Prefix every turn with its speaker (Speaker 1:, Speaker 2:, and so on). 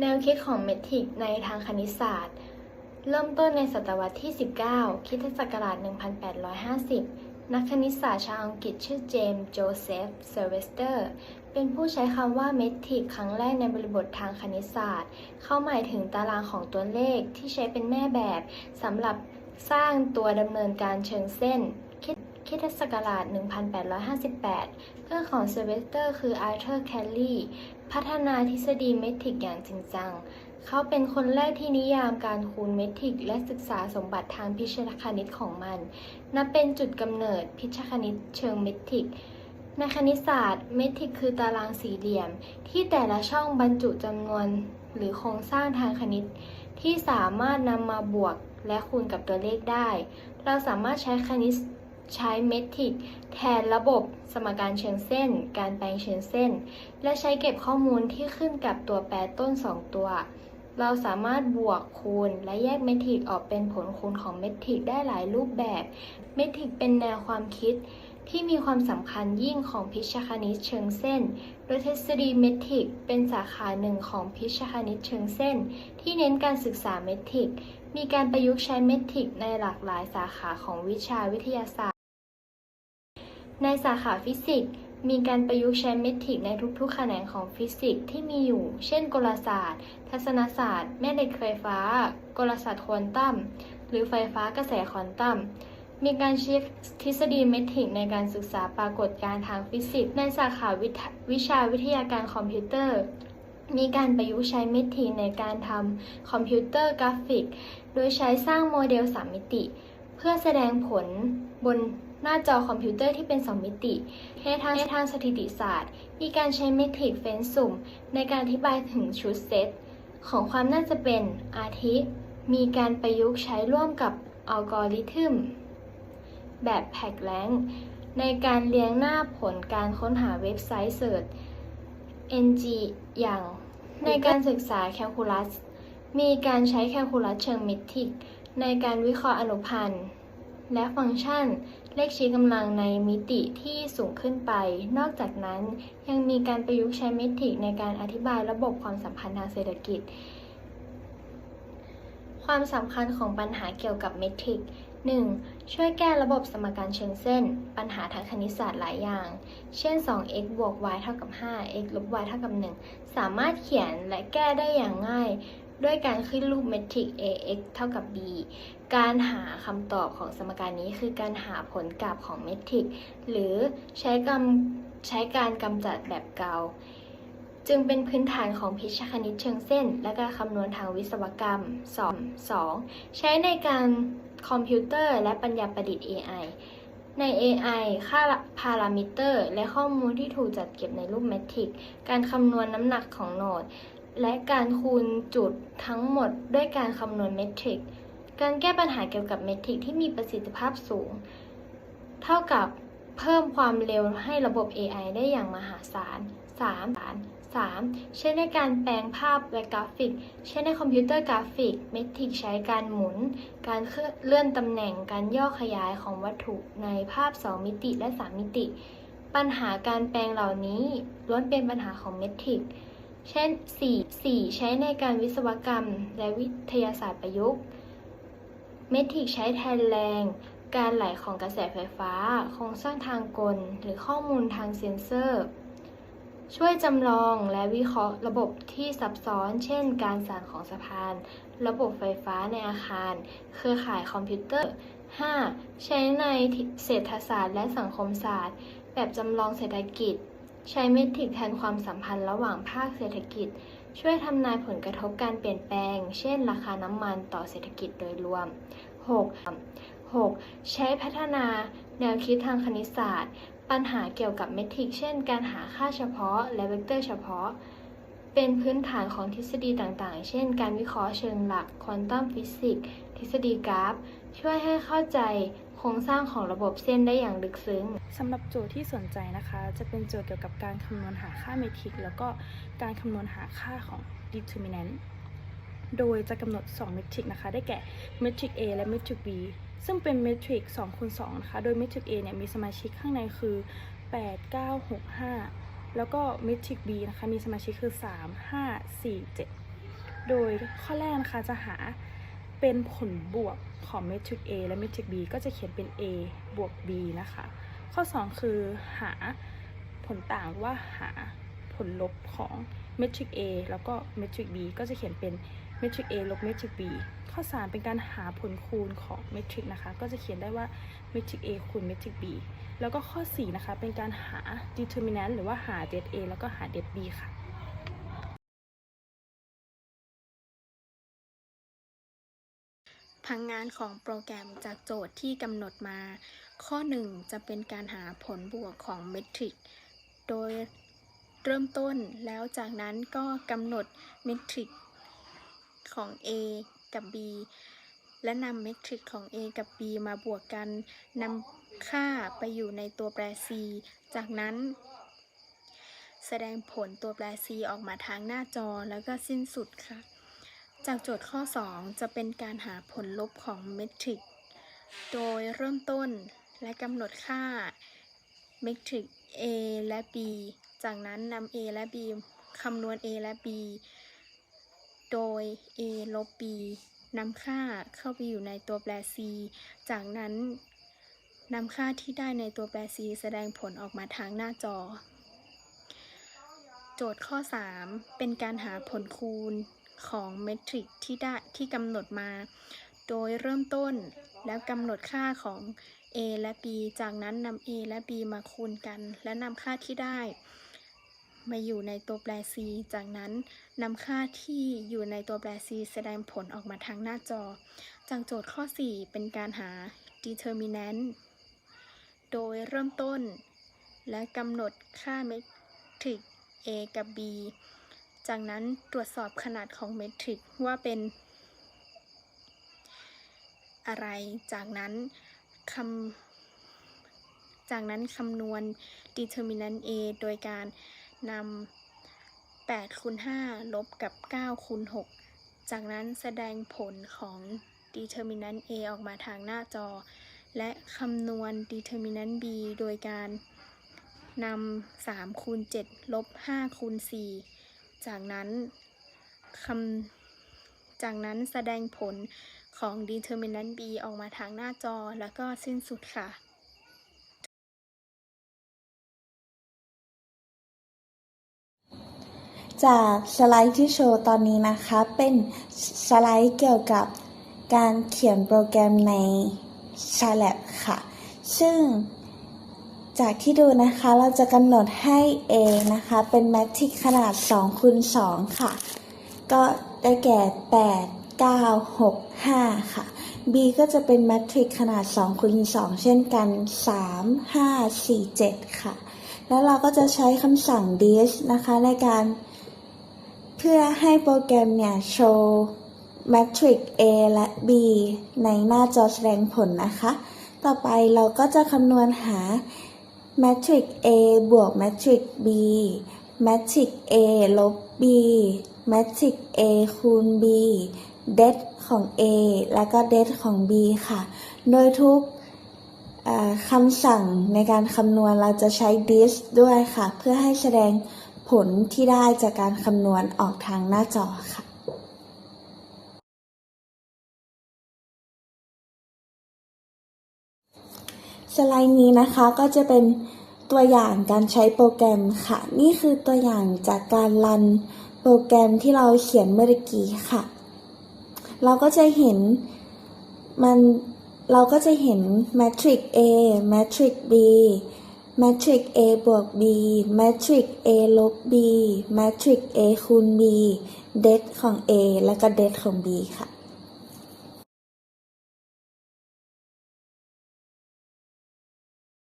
Speaker 1: แนวคิดของเมทริกในทางคณิตศาสตร์ เริ่มต้นในศตวรรษที่ 19คริสตศักราช 1850 นักคณิตศาสตร์ชาวอังกฤษชื่อเจมส์โจเซฟเซอร์เวสเตอร์ เป็นผู้ใช้คำว่าเมทริกครั้งแรกในบริบททางคณิตศาสตร์ เข้าหมายถึงตารางของตัวเลขที่ใช้เป็นแม่แบบสำหรับสร้างตัวดำเนินการเชิงเส้นคริสคริสตศักราช 1858 เพื่อนของเซอร์เวสเตอร์คืออาร์เธอร์ แคลลี พัฒนาทฤษฎีเมทริกอย่างจริงจัง เขาเป็นคนแรกที่นิยามการคูณเมทริกและศึกษาสมบัติทางพิชญคณิตของมัน นับเป็นจุดกำเนิดพิชญคณิตเชิงเมทริกในคณิตศาสตร์เมทริกคือตารางสี่เหลี่ยม ที่แต่ละช่องบรรจุจำนวน หรือโครงสร้างทางคณิต ที่สามารถนำมาบวกและคูณกับตัวเลขได้ เราสามารถใช้คณิต ใช้เมทริกแทนระบบสมการเชิงเส้น การแปลงเชิงเส้น และใช้เก็บข้อมูลที่ขึ้นกับตัวแปรต้น 2 ตัว เราสามารถบวกคูณและแยกเมทริกออกเป็นผลคูณของเมทริกได้หลายรูปแบบ เมทริกเป็นแนวความคิดที่มีความสำคัญยิ่งของพิชคณิตเชิงเส้น โดยทฤษฎีเมทริกเป็นสาขาหนึ่งของพิชคณิตเชิงเส้น ที่เน้นการศึกษาเมทริก มีการประยุกต์ใช้เมทริกในหลากหลายสาขาของวิชาวิทยาศาสตร์ ในสาขาฟิสิกส์ มีการประยุกต์ใช้เมทริกในทุกๆ แขนงของฟิสิกส์ที่มีอยู่ เช่น กลศาสตร์ ทัศนศาสตร์ แม่เหล็กไฟฟ้า กลศาสตร์ควอนตัม หรือไฟฟ้ากระแสควอนตัมมีการใช้ทฤษฎีเมทริกในการศึกษาปรากฏการณ์ทางฟิสิกส์ในสาขาวิทวิชาวิทยาการคอมพิวเตอร์ มีการประยุกต์ใช้เมทริกในการทำคอมพิวเตอร์กราฟิก โดยใช้สร้างโมเดล3มิติ เพื่อแสดงผลบน หน้าจอคอมพิวเตอร์ที่เป็น 2 มิติ ในทางในทางสถิติศาสตร์ มีการใช้เมทริกเฟ้นสุ่ม ในการอธิบายถึงชุดเซต ของความน่าจะเป็นอาทิ มีการประยุกต์ใช้ร่วมกับอัลกอริทึม แบบแพ็กแลงในการเรียงหน้าผลการค้นหาเว็บไซต์เสิร์ช NG อย่าง ในการศึกษาแคลคูลัส มีการใช้แคลคูลัสเชิงเมทริกในการวิเคราะห์อนุพันธ์ และฟังก์ชัน เลขชี้กำลังในมิติที่สูงขึ้นไป นอกจากนั้นยังมีการประยุกต์ใช้เมทริกในการอธิบายระบบความสัมพันธ์ทางเศรษฐกิจ ความสำคัญของปัญหาเกี่ยวกับเมทริก 1. ช่วยแก้ระบบสมการเชิงเส้น ปัญหาทางคณิตศาสตร์หลายอย่าง เช่น 2x บวก y เท่ากับ 5 x ลบ y เท่ากับ 1 สามารถเขียนและแก้ได้อย่างง่าย ด้วยการขึ้นรูปเมทริก ax เท่ากับ b การหาคำตอบของสมการนี้คือการหาผลกลับของเมทริก หรือใช้กำใช้การกำจัดแบบเกา จึงเป็นพื้นฐานของพิชคณิตเชิงเส้น และการคำนวณทางวิศวกรรม 2. 2. ใช้ในการคอมพิวเตอร์และปัญญาประดิษฐ์ AI ใน AI ค่าพารามิเตอร์ และข้อมูลที่ถูกจัดเก็บในรูปเมทริก การคำนวณน้ำหนักของโนด และการคูณจุดทั้งหมดด้วยการคำนวณเมทริก การแก้ปัญหาเกี่ยวกับเมทริกที่มีประสิทธิภาพสูง เท่ากับเพิ่มความเร็วให้ระบบ AI ได้อย่างมหาศาล 3. 3. ใช้ในการแปลงภาพและกราฟิกใช้ในคอมพิวเตอร์กราฟิก เมทริกใช้การหมุน การเลื่อนตำแหน่ง การย่อขยายของวัตถุในภาพ 2 มิติและ 3 มิติ ปัญหาการแปลงเหล่านี้ล้วนเป็นปัญหาของเมทริก เช่น 4. 4. ใช้ในการวิศวกรรม และวิทยาศาสตร์ประยุกต์ เมทริกใช้แทนแรง การไหลของกระแสไฟฟ้า โครงสร้างทางกล หรือข้อมูลทางเซ็นเซอร์ ช่วยจำลองและวิเคราะห์ระบบที่ซับซ้อน เช่น การสานของสะพาน ระบบไฟฟ้าในอาคาร เครือข่ายคอมพิวเตอร์ 5. ใช้ในเศรษฐศาสตร์และสังคมศาสตร์ แบบจำลองเศรษฐกิจ ใช้เมทริกแทนความสัมพันธ์ระหว่างภาคเศรษฐกิจ ช่วยทำนายผลกระทบการเปลี่ยนแปลง เช่น ราคาน้ำมันต่อเศรษฐกิจโดยรวม 6. 6. ใช้พัฒนาแนวคิดทางคณิตศาสตร์ ปัญหาเกี่ยวกับเมทริก เช่น การหาค่าเฉพาะ และเวกเตอร์เฉพาะ เป็นพื้นฐานของทฤษฎีต่างๆ เช่น การวิเคราะห์เชิงหลัก ควอนตัมฟิสิกส์ ทฤษฎีกราฟ ช่วยให้เข้าใจ ครงสร้างของระบบเส้นได้อย่างลึกซึ้ง
Speaker 2: สำหรับโจทย์ที่สนใจนะคะ จะเป็นโจทย์เกี่ยวกับการคำนวณหาค่าเมทริก แล้วก็การคำนวณหาค่าของ determinant โดยจะกำหนด 2 เมทริกนะคะ ได้แก่เมทริก A และเมทริก B ซึ่งเป็นเมทริก2คูณ2นะคะ โดยเมทริก A เนี่ยมีสมาชิกข้างในคือ 8 9 6 5 แล้วก็เมทริก B นะคะ มีสมาชิกคือ 3 5 4 7 โดยข้อแรกนะคะจะหา เป็นผลบวกของเมทริก A และเมทริก B ก็จะเขียนเป็น A บวก B นะคะ ข้อ 2 คือหาผลต่างว่าหาผลลบของเมทริก A แล้วก็เมทริก B ก็จะเขียนเป็นเมทริก A ลบเมทริก B ข้อ 3 เป็นการหาผลคูณของเมทริกนะคะ ก็จะเขียนได้ว่าเมทริก A คูณเมทริก B แล้วก็ข้อ 4 นะคะ เป็นการหา determinant หรือว่าหา det A แล้วก็หา det B ค่ะ
Speaker 3: พังงานของโปรแกรมจากโจทย์ที่กำหนดมา ข้อ 1 จะเป็นการหาผลบวกของเมทริก โดยเริ่มต้นแล้วจากนั้นก็กำหนดเมทริกของ A กับ B และนำเมทริกของ A กับ B มาบวกกันนำค่าไปอยู่ในตัวแปร C จากนั้น แสดงผลตัวแปร C ออกมาทางหน้าจอแล้วก็สิ้นสุดค่ะ จากโจทย์ข้อ 2 จะเป็นการหาผลลบของเมทริก โดยเริ่มต้นและกำหนดค่าเมทริก A และ B จากนั้นนำ A และ B คำนวณ A และ B โดย A ลบ B นำค่าเข้าไปอยู่ในตัวแปร C จากนั้นนำค่าที่ได้ในตัวแปร C แสดงผลออกมาทางหน้าจอ โจทย์ข้อ 3 เป็นการหาผลคูณ ของเมทริกที่ได้ที่กำหนดมา โดยเริ่มต้นแล้วกำหนดค่าของ a และ b จากนั้นนำ a และ b มาคูณกัน และนำค่าที่ได้ มาอยู่ในตัวแปร c จากนั้นนำค่าที่อยู่ในตัวแปร c แสดงผลออกมาทางหน้าจอ จากโจทย์ข้อ 4 เป็นการหา determinant โดยเริ่มต้น และกำหนดค่าเมทริก a กับ b จากนั้นตรวจสอบขนาดของเมทริกว่าเป็น อะไร จากนั้นคำจากนั้นคำนวณ determinant a โดยการนำ8คูณ5ลบกับ9คูณ6จากนั้นแสดงผลของ determinant a ออกมาทางหน้าจอ และคำนวณ determinant b โดยการนำ3คูณ7ลบ5คูณ4 จากนั้นคำจากนั้นแสดงผลของ determinant b ออกมาทางหน้าจอแล้วก็สิ้นสุดค่ะ
Speaker 4: จากสไลด์ที่โชว์ตอนนี้นะคะ เป็นสไลด์เกี่ยวกับการเขียนโปรแกรมใน Scilab ค่ะ ซึ่ง จากที่ดูนะคะเราจะกำหนดให้ A นะคะ เป็นแมทริกขนาด2คูณ2ค่ะ ก็ได้แก่ 8 9 6 5 ค่ะ B ก็จะเป็นแมทริกขนาด2คูณ2เช่นกัน 3 5 4 7 ค่ะ แล้วเราก็จะใช้คำสั่ง dis นะคะในการเพื่อให้โปรแกรมเนี่ยโชว์แมทริก A และ B ในหน้าจอแสดงผลนะคะ ต่อไปเราก็จะคำนวณหา แมทริก A บวกแมทริก B แมทริก A ลบ B แมทริก A คูณ B เดทของ A และก็เดทของ B ค่ะ โดยทุกคำสั่งในการคำนวณเราจะใช้ this ด้วยค่ะ เพื่อให้แสดงผลที่ได้จากการคำนวณออกทางหน้าจอค่ะ สไลด์นี้นะคะก็จะเป็นตัวอย่างการใช้โปรแกรมค่ะ นี่คือตัวอย่างจากการรันโปรแกรมที่เราเขียนเมื่อกี้ค่ะ เราก็จะเห็นมันเราก็จะเห็นแมทริก A แมทริก B แมทริก A บวก B แมทริก A ลบ B แมทริก A คูณ B เดทของ A และก็เดทของ B ค่ะ